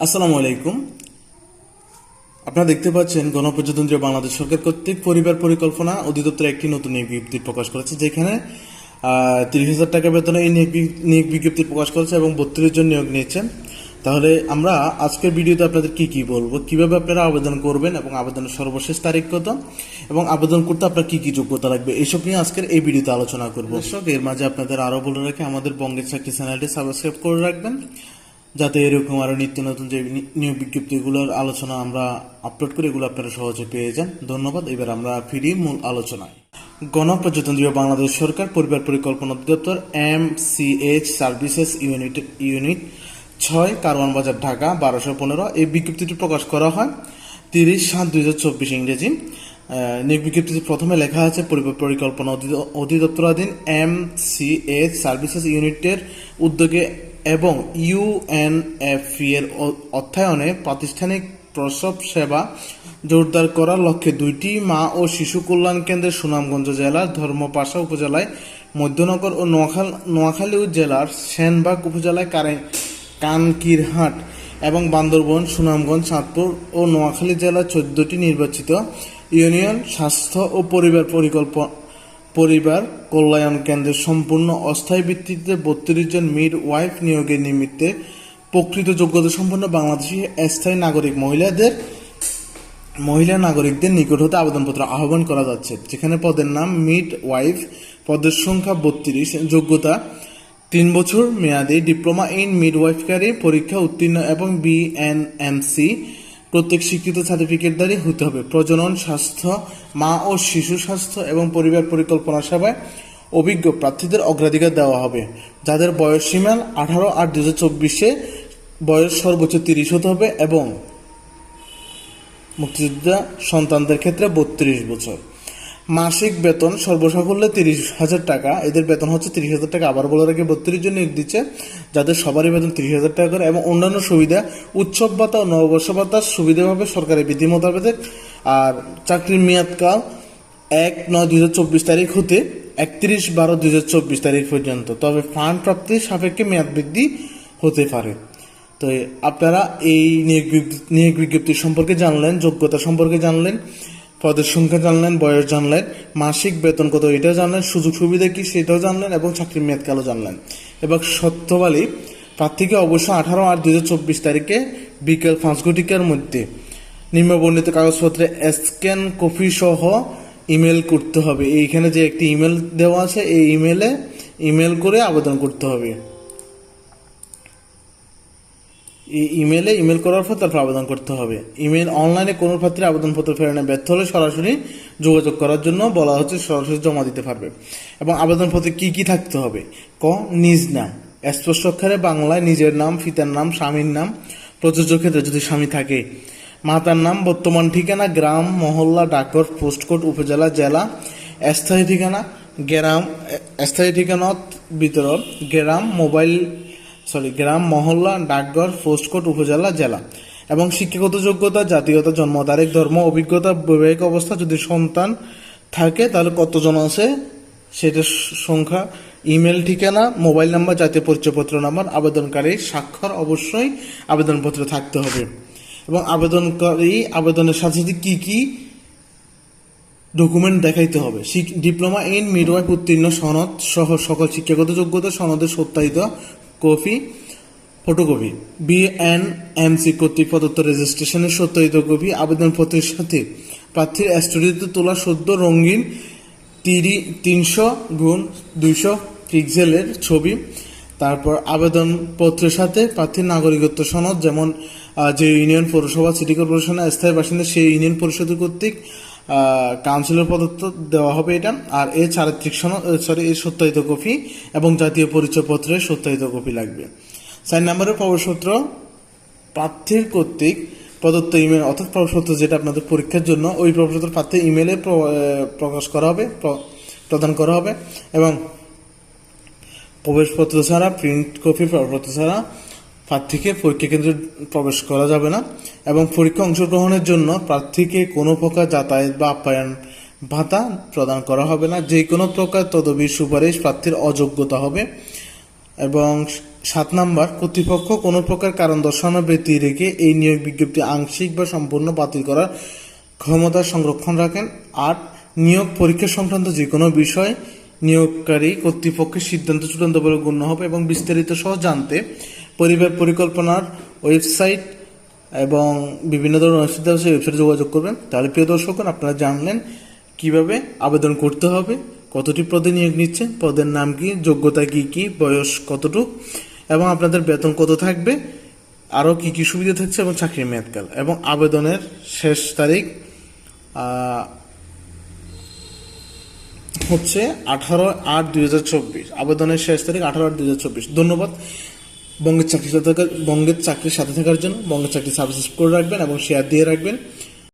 আসসালামু আলাইকুম। আপনারা দেখতে পাচ্ছেন গণপ্রজাতন্ত্রী বাংলাদেশ সরকার কর্তৃক পরিবার পরিকল্পনা অধিদপ্তর একটি নতুন নিয়োগ বিজ্ঞপ্তি প্রকাশ করেছে যেখানে তিরিশ হাজার টাকা বেতনে এই নিয়োগ বিজ্ঞপ্তি প্রকাশ করেছে এবং বত্রিশ জন নিয়োগ নিয়েছেন। তাহলে আমরা আজকের ভিডিওতে আপনাদের কি কি বলব? কীভাবে আপনারা আবেদন করবেন এবং আবেদনের সর্বশেষ তারিখ কত? এবং আবেদন করতে আপনার কি কি যোগ্যতা লাগবে? এইসব নিয়ে আজকের এই ভিডিওতে আলোচনা করব। দর্শক এর মাঝে আপনাদের আরও বলে রাখি আমাদের বঙ্গের চাকরি চ্যানেলটি সাবস্ক্রাইব করে রাখবেন। যাতে এরকম আরও নিত্য নতুন যে নিয়োগ বিজ্ঞপ্তিগুলোর আলোচনা আমরা আপলোড করি, এগুলো আপনারা সহজে পেয়ে যান। ধন্যবাদ। এবার আমরা ফিরি মূল আলোচনায়। গণপ্রজাতন্ত্রী বাংলাদেশ সরকার পরিবার পরিকল্পনা অধিদপ্তর M C H services unit unit ছয়, কারওয়ান বাজার, ঢাকা, বারোশো পনেরো। এই বিজ্ঞপ্তিটি প্রকাশ করা হয় তিরিশ সাত দুই হাজার চব্বিশ ইংরেজি। নিয়োগ বিজ্ঞপ্তিতে প্রথমে লেখা আছে, পরিবার পরিকল্পনা অধি- অধিদপ্তরাধীন এম সি এস সার্ভিসেস ইউনিটের উদ্যোগে এবং ইউএনএফি এর অর্থায়নে প্রাতিষ্ঠানিক প্রসব সেবা জোরদার করার লক্ষ্যে দুইটি মা ও শিশু কল্যাণ কেন্দ্রের সুনামগঞ্জ জেলার ধর্মপাশা উপজেলায় মধ্যনগর ও নোয়াখাল নোয়াখালী জেলার সেনবাগ উপজেলায় কারে, কানকিরহাট এবং বান্দরবন, সুনামগঞ্জ, চাঁদপুর ও নোয়াখালী জেলার চোদ্দটি নির্বাচিত ইউনিয়ন স্বাস্থ্য ও পরিবার পরিকল্পনা পরিবার কল্যাণ কেন্দ্রের সম্পূর্ণ অস্থায়ী ভিত্তিতে বত্রিশ জন মিড ওয়াইফ নিয়োগের নিমিত্তে প্রকৃত যোগ্যতা সম্পন্ন বাংলাদেশি স্থায়ী নাগরিক মহিলাদের, মহিলা নাগরিকদের নিকট হতে আবেদনপত্র আহ্বান করা যাচ্ছে, যেখানে পদের নাম মিড ওয়াইফ, পদের সংখ্যা বত্রিশ, যোগ্যতা তিন বছর মেয়াদী, ডিপ্লোমা ইন মিডওয়াইফকারী পরীক্ষা উত্তীর্ণ এবং বিএনএমসি প্রত্যেক স্বীকৃত সার্টিফিকেটধারী হতে হবে। প্রজনন স্বাস্থ্য, মা ও শিশু স্বাস্থ্য এবং পরিবার পরিকল্পনা সেবায় অভিজ্ঞ প্রার্থীদের অগ্রাধিকার দেওয়া হবে। যাদের বয়স সীমা আঠারো আট দু হাজার চব্বিশে বয়স সর্বোচ্চ তিরিশ হতে হবে এবং মুক্তিযোদ্ধা সন্তানদের ক্ষেত্রে বত্রিশ বছর। মাসিক বেতন সর্বসাকুল্যে তিরিশ হাজার টাকা। এদের বেতন হচ্ছে তিরিশ হাজার টাকা। আবার বলে রাখি, বত্রিশ জন নিয়োগ দিচ্ছে। যাদের সবারই বেতন তিরিশ হাজার টাকা করে এবং অন্যান্য সুবিধা, উৎসব ভাতা ও নববর্ষ ভাতা সুবিধা হবে সরকারি বিধি মোতাবেক। আর চাকরির মেয়াদকাল এক নয় দুই চব্বিশ তারিখ হতে একত্রিশ বারো দুই হাজার চব্বিশ তারিখ পর্যন্ত। তবে ফান্ড প্রাপ্তির সাপেক্ষে মেয়াদ বৃদ্ধি হতে পারে। তো আপনারা এই নিয়োগ বিজ্ঞপ্তি সম্পর্কে জানলেন, যোগ্যতা সম্পর্কে জানলেন। পদের সংখ্যা জানলেন, বয়স জানলেন, মাসিক বেতন কত এটা জানলেন, সুযোগ সুবিধা কি সেটাও জানলেন এবং চাকরির মেয়াদকালও জানলেন। এবং সত্যবালী, প্রার্থীকে অবশ্য আঠারো আট হাজার চব্বিশ তারিখে বিকেল পাঁচ ঘটিকার মধ্যে নিম্নবর্ণিত কাগজপত্রে স্ক্যান কপি সহ ইমেল করতে হবে। এইখানে যে একটি ইমেল দেওয়া আছে, এই ইমেলে ইমেল করে আবেদন করতে হবে। ইমেলে ইমেল করার পর তারপর আবেদন করতে হবে। ইমেল অনলাইনে কোনো প্রার্থীর আবেদনপত্র ফেরানো ব্যর্থ হলে সরাসরি যোগাযোগ করার জন্য বলা হচ্ছে সরাসরি জমা দিতে পারবে। এবং আবেদনপত্রে কি কি থাকতে হবে? ক, নিজ নাম। স্পষ্ট অক্ষরে বাংলায় নিজের নাম, পিতার নাম, স্বামীর নাম, প্রযোজ্য ক্ষেত্রে যদি স্বামী থাকে। মাতার নাম, বর্তমান ঠিকানা, গ্রাম, মহল্লা, ডাকঘর, পোস্টকোড, উপজেলা, জেলা, স্থায়ী ঠিকানা, গ্রাম স্থায়ী ঠিকানা, বিতরণ, গ্রাম, মোবাইল সরি, গ্রাম, মহল্লা, ডাকঘর পোস্টকোড উপজেলা, জেলা। এবং শিক্ষাগত যোগ্যতা, জাতীয়তা, জন্ম তারিখ, ধর্ম, অভিজ্ঞতা, বৈবাহিক অবস্থা, যদি সন্তান থাকে, তাহলে কতজন আছে? সেটার সংখ্যা, ইমেল ঠিকানা, মোবাইল নাম্বার, জাতীয় পরিচয়পত্র নাম্বার আবেদনকারীর স্বাক্ষর অবশ্যই আবেদনপত্র থাকতে হবে। এবং আবেদনকারী, আবেদনের সাথে সাথে কী কী ডকুমেন্ট দেখাইতে হবে? ডিপ্লোমা ইন মিডওয়াইফ উত্তীর্ণ সনদ সহ সকল শিক্ষাগত যোগ্যতা সনদের সত্যায়িত কপি, ফটোকপি বিএনএমসি কর্তৃক প্রদত্ত রেজিস্ট্রেশনের সত্যায়িত কপি, আবেদনপত্রের সাথে প্রার্থীর স্টুডিওতে তোলা সদ্য রঙিন তিরি তিনশো গুণ দুইশো পিক্সেলের ছবি, তারপর আবেদনপত্রের সাথে প্রার্থীর নাগরিকত্ব সনদ, যেমন যে ইউনিয়ন পৌরসভা, সিটি কর্পোরেশনের স্থায়ী বাসিন্দা সেই ইউনিয়ন পরিষদ কর্তৃক কাউন্সিলর প্রদত্ত দেওয়া হবে এটা। আর এর চারিত্রিক সরি এর সত্যায়িত কপি এবং জাতীয় পরিচয়পত্রের সত্যায়িত কপি লাগবে। চার নম্বরের প্রবেশপত্র প্রার্থীর কর্তৃক প্রদত্ত ইমেল, অর্থাৎ প্রবেশপত্র যেটা আপনাদের পরীক্ষার জন্য, ওই প্রবেশপত্র প্রার্থীর ইমেলে প্র- প্রকাশ করা হবে প্রদান করা হবে এবং প্রবেশপত্র ছাড়া, প্রিন্ট কপি, প্রবেশপত্র ছাড়া প্রার্থীকে পরীক্ষা কেন্দ্রে প্রবেশ করা যাবে না এবং পরীক্ষা অংশগ্রহণের জন্য প্রার্থীকে কোনো প্রকার যাতায়াত বা আপ্যায়ন ভাতা প্রদান করা হবে না। যে কোনো প্রকার তদবির সুপারিশ প্রার্থীর অযোগ্যতা হবে এবং সাত নাম্বার, কর্তৃপক্ষ কোনো প্রকার কারণ দর্শানো ব্যতি রেখে এই নিয়োগ বিজ্ঞপ্তি আংশিক বা সম্পূর্ণ বাতিল করার ক্ষমতা সংরক্ষণ রাখেন। আট, নিয়োগ পরীক্ষা সংক্রান্ত যে কোনো বিষয় নিয়োগকারী কর্তৃপক্ষের সিদ্ধান্ত চূড়ান্ত বলে গণ্য হবে এবং বিস্তারিত সহ জানতে পরিবার পরিকল্পনার ওয়েবসাইট এবং বিভিন্ন ধরনের ওয়েবসাইট আছে, ওয়েবসাইটে যোগাযোগ করবেন। তাহলে প্রিয় দর্শকগণ আপনারা জানলেন কীভাবে আবেদন করতে হবে, কতটি পদে নিয়োগ নিচ্ছে পদের নাম কি, যোগ্যতা কি কি, বয়স কতটুক, এবং আপনাদের বেতন কত থাকবে, আরও কি কি সুবিধা থাকছে এবং চাকরির মেয়াদকাল, এবং আবেদনের শেষ তারিখ হচ্ছে আঠারো আট দুই হাজার চব্বিশ। আবেদনের শেষ তারিখ আঠারো আট দুই হাজার চব্বিশ। ধন্যবাদ। বঙ্গের চাকরির সাথে বঙ্গের চাকরির সাথে থাকার জন্য বঙ্গের চাকরি সাবস্ক্রাইব করে রাখবেন এবং শেয়ার দিয়ে রাখবেন।